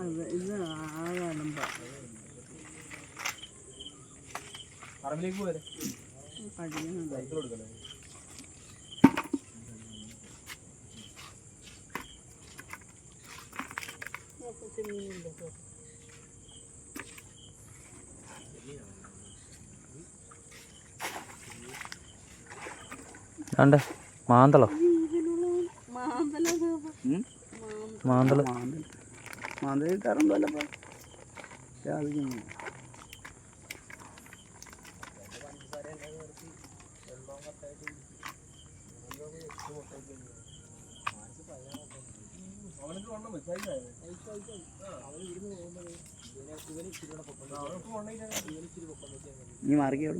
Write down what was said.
അത് ഇത് ആകാലമ്പ പറമ്പിലേക്ക് പോരെ സൈക്കിൾ കൊടുക്കല്ലേ ആണ്ടെ മാന്തളോ? മാന്തള. മാന്തൾ. കിട്ടാറുണ്ടല്ലോ അവനക്ക് വണ്ണം നീ മാറിക്കോളൂ